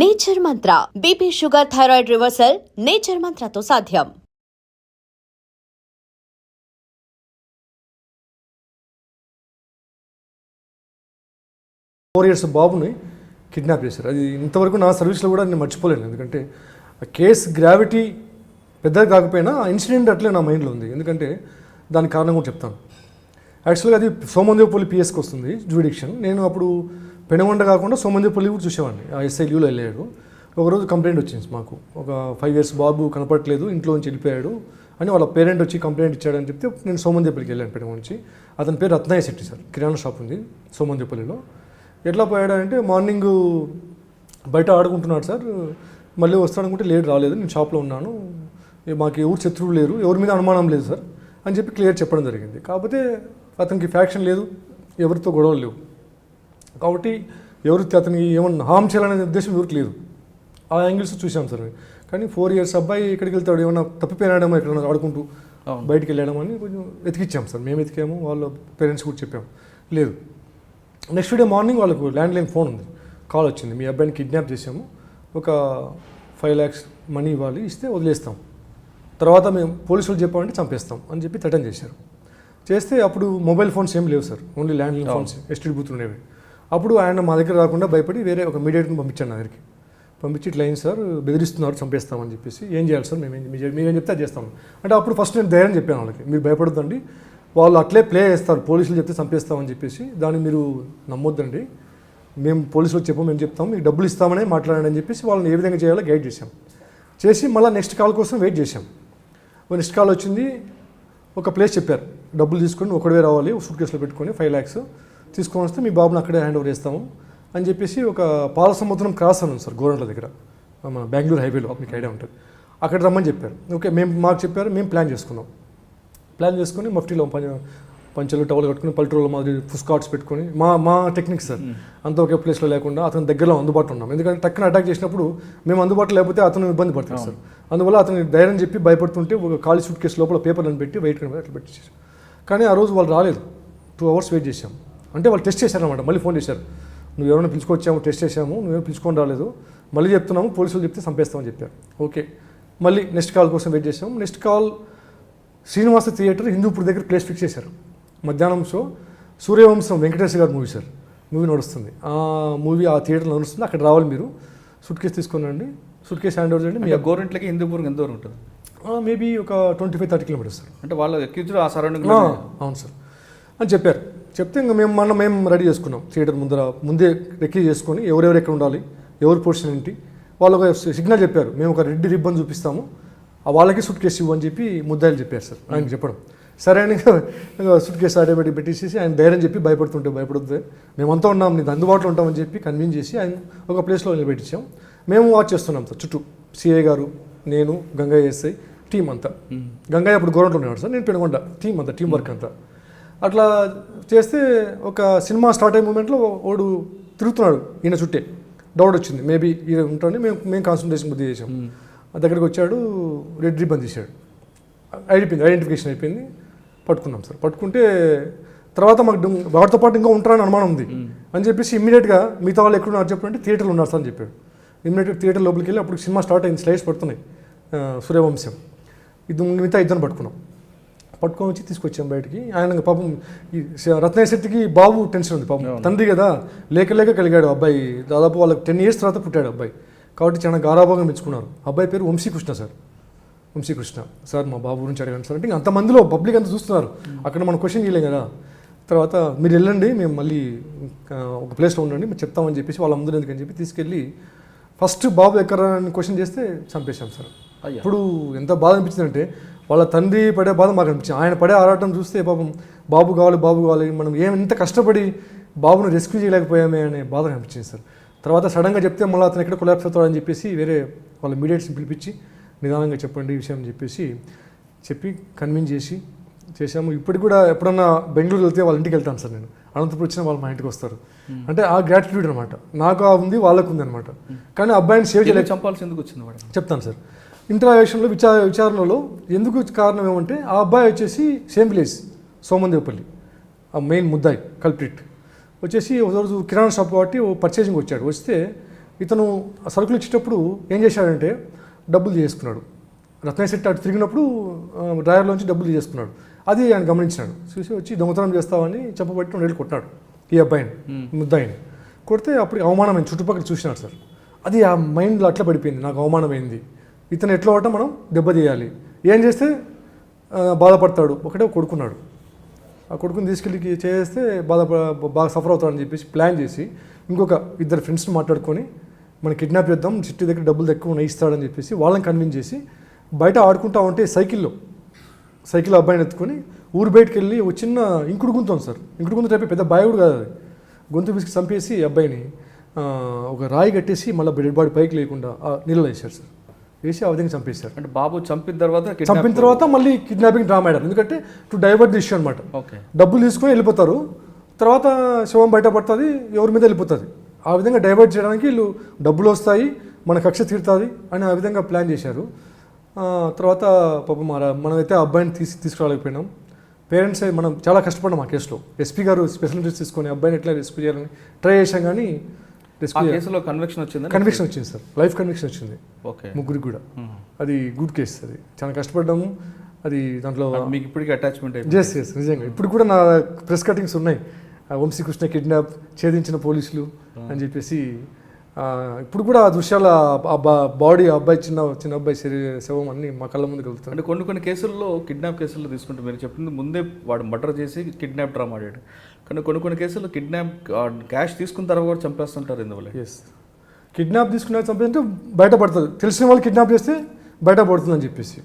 Nature Mantra BP sugar thyroid reversal Nature మంత్రతో సాధ్యం. Four years బాబుని kidnap చేశారు. అది ఇంతవరకు నా సర్వీస్లో కూడా నేను మర్చిపోలేను. ఎందుకంటే ఆ కేసు గ్రావిటీ పెద్దది కాకపోయినా ఆ ఇన్సిడెంట్ అట్లే నా మైండ్లో ఉంది. ఎందుకంటే దాని కారణం కూడా చెప్తాను. యాక్చువల్గా అది సోమందేవపల్లి పిఎస్కి వస్తుంది జ్యూడిక్షన్ నేను అప్పుడు పెనుగొండ కాకుండా సోమందిపల్లి కూడా చూసేవాడిని. ఆ ఎస్ఐ వెళ్ళాడు. ఒకరోజు కంప్లైంట్ వచ్చింది మాకు. ఒక ఫైవ్ ఇయర్స్ బాబు కనపడట్లేదు ఇంట్లో నుంచి వెళ్ళిపోయాడు అని వాళ్ళ పేరెంట్ వచ్చి కంప్లైంట్ ఇచ్చాడని చెప్తే నేను సోమందేపల్లికి వెళ్ళాను పెనుగొండ నుంచి. అతని పేరు రత్నాయ శెట్టి సార్. కిరాణా షాప్ ఉంది సోమందేపల్లిలో ఎట్లా పోయాడంటే మార్నింగ్ బయట ఆడుకుంటున్నాడు సార్. మళ్ళీ వస్తాడనుకుంటే లేట్ రాలేదు నేను షాప్లో ఉన్నాను. మాకు ఎవరు శత్రువులు లేరు ఎవరి మీద అనుమానం లేదు సార్ అని చెప్పి క్లియర్ చెప్పడం జరిగింది. కాకపోతే అతనికి ఫ్యాక్షన్ లేదు ఎవరితో గొడవలు లేవు. కాబట్టి ఎవరు అతనికి ఏమన్నా హామ్ చేయాలనే ఉద్దేశం ఎవరికి లేదు. ఆ యాంగిల్స్ చూసాం సార్. కానీ ఫోర్ ఇయర్స్ అబ్బాయి ఎక్కడికి వెళ్తాడు ఏమన్నా తప్పిపోయినాడేమో ఎక్కడన్నా ఆడుకుంటూ. బయటికి వెళ్ళాడమో అని కొంచెం వెతికిచ్చాం సార్. మేము వెతికాము వాళ్ళ పేరెంట్స్ కూడా చెప్పాము. లేదు. నెక్స్ట్ డే మార్నింగ్ వాళ్ళకు ల్యాండ్లైన్ ఫోన్ ఉంది. కాల్ వచ్చింది. మీ అబ్బాయిని కిడ్నాప్ చేసాము ఒక ఫైవ్ ల్యాక్స్ మనీ ఇవ్వాలి ఇస్తే వదిలేస్తాం. తర్వాత మేము పోలీసులు చెప్పామంటే చంపేస్తాం అని చెప్పి థ్రెటన్ చేశారు. చేస్తే అప్పుడు మొబైల్ ఫోన్స్ ఏం లేవు sir. Only landline phones STD booth ఉండేవి. అప్పుడు ఆయన మా దగ్గర రాకుండా భయపడి వేరే ఒక మీడియేటర్ని పంపించాను నా దగ్గరికి. పంపించి ఇట్లా అయింది సార్ బెదిరిస్తున్నారు చంపేస్తామని చెప్పేసి. ఏం చేయాలి సార్ మేము ఏం- మీరేం చెప్తే అది చేస్తాం. అంటే అప్పుడు ఫస్ట్ నేను ధైర్యం చెప్పాను వాళ్ళకి మీరు భయపడొద్దండి. వాళ్ళు అట్లే ప్లే చేస్తారు పోలీసులు చెప్తే చంపేస్తామని చెప్పేసి. దాన్ని మీరు నమ్మొద్దండి. మేము పోలీసులకు చెప్పము మేము చెప్తాం మీకు డబ్బులు ఇస్తామనే మాట్లాడండి అని చెప్పేసి వాళ్ళని ఏ విధంగా చేయాలో గైడ్ చేశాం. చేసి మళ్ళీ నెక్స్ట్ కాల్ కోసం వెయిట్ చేశాం. నెక్స్ట్ కాల్ వచ్చింది ఒక ప్లేస్ చెప్పారు. డబ్బులు తీసుకొని ఒకడే రావాలి సూట్ కేసులో పెట్టుకొని ఫైవ్ ల్యాక్స్ తీసుకొని వస్తే మీ బాబుని అక్కడే హ్యాండ్ ఓవర్ చేస్తాము అని చెప్పేసి ఒక పాల సముద్రం క్రాస్ అని ఉంది సార్ గోరంట్ల దగ్గర. మన బెంగళూరు హైవేలో మీకు ఐడియా ఉంటుంది. అక్కడ రమ్మని చెప్పారు. ఓకే మేము మాకు చెప్పారు మేము ప్లాన్ చేసుకున్నాం. ప్లాన్ చేసుకొని మఫ్టీలో పంచ పంచలు టవల్ కట్టుకుని పల్లెటూరులో మాదిరి ఫుస్కాట్స్ పెట్టుకొని మా మా టెక్నిక్ సార్. అంత ఒకే ప్లేస్లో లేకుండా అతని దగ్గరలో అందుబాటులో ఉన్నాం. ఎందుకంటే టక్కున అటాక్ చేసినప్పుడు మేము అందుబాటులో లేకపోతే అతను ఇబ్బంది పడతాడు సార్. అందువల్ల అతని ధైర్యం చెప్పి భయపడుతుంటే ఒక ఖాళీ సూట్ కేసు లోపల పేపర్లను పెట్టి వెయిట్ అట్లా పెట్టేసారు కానీ ఆ రోజు వాళ్ళు రాలేదు. టూ అవర్స్ వెయిట్ చేశాం. అంటే వాళ్ళు టెస్ట్ చేశారనమాట మళ్ళీ ఫోన్ చేశారు. నువ్వు ఎవరైనా పిలుచుకొచ్చాము టెస్ట్ చేశాము నువ్వేమో పిలుచుకొని రాలేదు. మళ్ళీ చెప్తున్నాము పోలీసులు చెప్తే చంపేస్తామని చెప్పారు. ఓకే. మళ్ళీ నెక్స్ట్ కాల్ కోసం వెయిట్ చేసాం next call Srinivasa theatre Hindupur దగ్గర ప్లేస్ ఫిక్స్ చేశారు. మధ్యాహ్నం షో సూర్యవంశం వెంకటేశ్వర గారి మూవీ సార్ మూవీ నడుస్తుంది. ఆ మూవీ ఆ థియేటర్లో నడుస్తుంది. అక్కడ రావాలి మీరు. సూట్ కేసు తీసుకొని రండి. సూట్ కేసు హ్యాండ్ ఓవర్ చేయండి. మీ గోరింట్లకి హిందూపూర్కి ఎంత దూరం ఉంటుంది? మేబీ ఒక twenty five thirty kilometres sir. అంటే వాళ్ళ ఎక్కించు ఆ సరౌండింగ్ అవును సార్. అని చెప్పారు. చెప్తే ఇంకా మేము మన మేము రెడీ చేసుకున్నాం. థియేటర్ ముందర ముందే రెక్కీ చేసుకొని ఎవరెవరు ఎక్కడ ఉండాలి ఎవరి పొజిషన్ ఏంటి వాళ్ళు ఒక సిగ్నల్ చెప్పారు. మేము ఒక రెడ్ రిబ్బన్ చూపిస్తాము. ఆ వాళ్ళకి సూట్ కేసు ఇవ్వు అని చెప్పి ముద్దాయిలు చెప్పారు సార్. ఆయనకి చెప్పడం. సరే అని సూట్ కేసు ఆటోమేటిక్ పెట్టేసేసి ఆయన ధైర్యం చెప్పి భయపడుతుంటే భయపడద్దు. మేమంతా ఉన్నాం నీకు అందుబాటులో ఉంటామని చెప్పి కన్విన్స్ చేసి ఆయన ఒక ప్లేస్లో నిలబెట్టించాం. మేము వాచ్ చేస్తున్నాం సార్ చుట్టూ. సిఐ గారు నేను గంగయ్య ఎస్ఐ టీం అంతా. గంగయ్య అప్పుడు గవర్నమెంట్ ఉన్నాడు సార్. నేను పెనుగొండ టీం అంతా టీం వర్క్ అంతా. అట్లా చేస్తే ఒక సినిమా స్టార్ట్ అయ్యే మూమెంట్లో వాడు తిరుగుతున్నాడు ఈయన చుట్టే. డౌట్ వచ్చింది. మేబీ ఈయన ఉంటాడని మేము మేము కాన్సన్ట్రేషన్ బుద్ధి చేసాం దగ్గరికి వచ్చాడు రెడ్ రిబ్బన్ తీశాడు. అయిపోయింది ఐడెంటిఫికేషన్ అయిపోయింది. పట్టుకున్నాం సార్. పట్టుకుంటే తర్వాత మాకు వాడితో పాటు ఇంకా ఉంటారని అనుమానం ఉంది. అని చెప్పేసి ఇమ్మీడియట్గా మిగతా వాళ్ళు ఎక్కడున్నారు చెప్పంటే థియేటర్లో ఉన్నారు సార్ అని చెప్పాడు. ఇమ్మీడియట్గా థియేటర్ లోపలికి వెళ్ళి అప్పుడు సినిమా స్టార్ట్ అయింది స్లైడ్స్ పడుతున్నాయి సూర్యవంశం. ఇది మిగతా ఇద్దరు పట్టుకున్నాం. పట్టుకొని వచ్చి తీసుకొచ్చాం బయటికి. ఆయన పాపం ఈ రత్నయ్య శెట్టికి బాబు టెన్షన్ ఉంది పాపం. తండ్రి కదా లేక లేక కలిగాడు అబ్బాయి. దాదాపు వాళ్ళకి టెన్ ఇయర్స్ తర్వాత పుట్టాడు అబ్బాయి. కాబట్టి చాలా గారాభంగా మెచ్చుకున్నారు. అబ్బాయి పేరు వంశీకృష్ణ సార్. వంశీకృష్ణ. సార్ మా బాబు గురించి అడగండి సార్ అంటే అంతమందిలో పబ్లిక్ అంతా చూస్తున్నారు. అక్కడ మనం క్వశ్చన్ చేయలేం కదా. తర్వాత మీరు వెళ్ళండి మేము మళ్ళీ ఒక ప్లేస్లో ఉండండి మేము చెప్తామని చెప్పేసి వాళ్ళందరూ ఎందుకని చెప్పి తీసుకెళ్ళి ఫస్ట్ బాబు ఎక్కడ అని క్వశ్చన్ చేస్తే చంపేశాం సార్. ఇప్పుడు ఎంత బాధ అనిపించిందంటే వాళ్ళ తండ్రి పడే బాధ మాకు అనిపించింది. ఆయన పడే ఆరాటం చూస్తే పాపం బాబు కావాలి బాబు కావాలి మనం ఏం ఎంత కష్టపడి బాబును రెస్క్యూ చేయలేకపోయామే అనే బాధ అనిపించింది సార్. తర్వాత సడన్గా చెప్తే మళ్ళీ అతను ఎక్కడ కొలాప్స్ అవుతాడని చెప్పేసి వేరే వాళ్ళ మీడియేట్స్ని పిలిపించి నిదానంగా చెప్పండి ఈ విషయం అని చెప్పేసి చెప్పి కన్విన్స్ చేసి చేశాము. ఇప్పటికి కూడా ఎప్పుడన్నా బెంగళూరు వెళ్తే వాళ్ళ ఇంటికి వెళ్తాను సార్ నేను. అనంతపురం వచ్చిన వాళ్ళు మా ఇంటికి వస్తారు. అంటే ఆ గ్రాటిట్యూడ్ అనమాట నాకు ఆ ఉంది వాళ్ళకు ఉంది అనమాట కానీ అబ్బాయిని సేవ్ చేయలేక ఎందుకు చంపాల్సి ఎందుకు వచ్చింది చెప్తాను సార్. ఇంటరాక్షన్లో విచార విచారణలో ఎందుకు కారణం ఏమంటే ఆ అబ్బాయి వచ్చేసి సేమ్ విలేజ్ సోమందేవపల్లి ఆ మెయిన్ ముద్దాయి కల్ప్రిట్. వచ్చేసి ఒక రోజు కిరాణా షాప్ కాబట్టి ఓ పర్చేసింగ్ వచ్చాడు. వస్తే ఇతను సరుకులు ఇచ్చేటప్పుడు ఏం చేశాడంటే డబ్బులు చేసుకున్నాడు రత్న సెట్ అటు తిరిగినప్పుడు డ్రైవర్లోంచి డబ్బులు చేసుకున్నాడు అది ఆయన గమనించినాడు. చూసి వచ్చి దొంగతనం చేస్తావని చెప్పబట్టి రెండు కొట్టినాడు ఈ అబ్బాయిని ముద్దాయిని. కొడితే అప్పుడు అవమానమైంది చుట్టుపక్కల చూసినాడు సార్. అది ఆ మైండ్లో అట్లా పడిపోయింది నాకు అవమానమైంది. ఇతను ఎట్లా అవటం మనం దెబ్బతీయాలి ఏం చేస్తే బాధపడతాడు. ఒకటే కొడుకున్నాడు. ఆ కొడుకుని తీసుకెళ్ళి చేస్తే బాధ బాగా సఫర్ అవుతాడని చెప్పేసి ప్లాన్ చేసి ఇంకొక ఇద్దరు ఫ్రెండ్స్ని మాట్లాడుకొని మనం కిడ్నాప్ చేద్దాం చిట్టి దగ్గర డబ్బులు ఎక్కువ ఉన్నాయి ఇస్తాడని చెప్పేసి వాళ్ళని కన్విన్స్ చేసి బయట ఆడుకుంటా ఉంటే సైకిల్లో సైకిల్ అబ్బాయిని ఎత్తుకొని ఊరు బయటకు వెళ్ళి ఒక చిన్న ఇంకుడు గుంత సార్. ఇంకుడు గుంత టైప్ పెద్ద బాయ్ కూడా కాదు అది. గొంతు పిసికి చంపేసి అబ్బాయిని ఒక రాయి కట్టేసి మళ్ళీ డెడ్ బాడీ పైకి లేకుండా నీళ్ళలో నీళ్ళు వేశారు సార్. వేసి ఆ విధంగా చంపేశారు. అంటే బాబు చంపిన తర్వాత చంపిన తర్వాత మళ్ళీ కిడ్నాపింగ్ డ్రామా ఆడారు. ఎందుకంటే టు డైవర్ట్ ది ఇష్యూ అనమాట ఓకే. డబ్బులు తీసుకొని వెళ్ళిపోతారు. తర్వాత శవం బయటపడుతుంది ఎవరి మీద వెళ్ళిపోతుంది. ఆ విధంగా డైవర్ట్ చేయడానికి వీళ్ళు డబ్బులు వస్తాయి మన కక్ష తీరుతుంది అని ఆ విధంగా ప్లాన్ చేశారు. తర్వాత పాపం మన మనమైతే ఆ అబ్బాయిని తీసి తీసుకురాలేకపోయినాం. పేరెంట్స్ మనం చాలా కష్టపడ్డాం ఆ కేసులో. ఎస్పీ గారు స్పెషల్ ఇంట్రెస్ట్ తీసుకొని అబ్బాయిని ఎట్లా రెస్క్యూ చేయాలని ట్రై చేశాం కానీ కేసులో కన్వెక్షన్ వచ్చిందా? కన్విక్షన్ వచ్చింది సార్ లైఫ్ కన్విక్షన్ వచ్చింది. ఓకే ముగ్గురికి కూడా. మ్మ్. అది గుడ్ కేసు అది. చాలా కష్టపడ్డాము. అది దాంట్లో మీకు ఇప్పటికీ అటాచ్మెంట్ ఎస్ ఎస్ నిజంగా. ఇప్పుడు కూడా నా ప్రెస్ కటింగ్స్ ఉన్నాయి. వంశీకృష్ణ కిడ్నాప్ ఛేదించిన పోలీసులు అని చెప్పేసి ఇప్పుడు కూడా ఆ దృశ్యాల బాడీ అబ్బాయి చిన్న చిన్న అబ్బాయి శరీర శవం అన్ని మా కళ్ళ ముందు కలుగుతాయి అంటే కొన్ని కొన్ని కేసుల్లో కిడ్నాప్ కేసుల్లో తీసుకుంటే మీరు చెప్పింది ముందే వాడు మర్డర్ చేసి కిడ్నాప్ డ్రామా ఆడాడు. కానీ కొన్ని కొన్ని కేసుల్లో కిడ్నాప్ క్యాష్ తీసుకున్న తర్వాత కూడా చంపేస్తుంటారు ఇందువల్ల ఎస్ కిడ్నాప్ తీసుకున్న చంపేస్తే బయటపడుతుంది. తెలిసిన వాళ్ళు కిడ్నాప్ చేస్తే బయటపడుతుందని చెప్పేసి.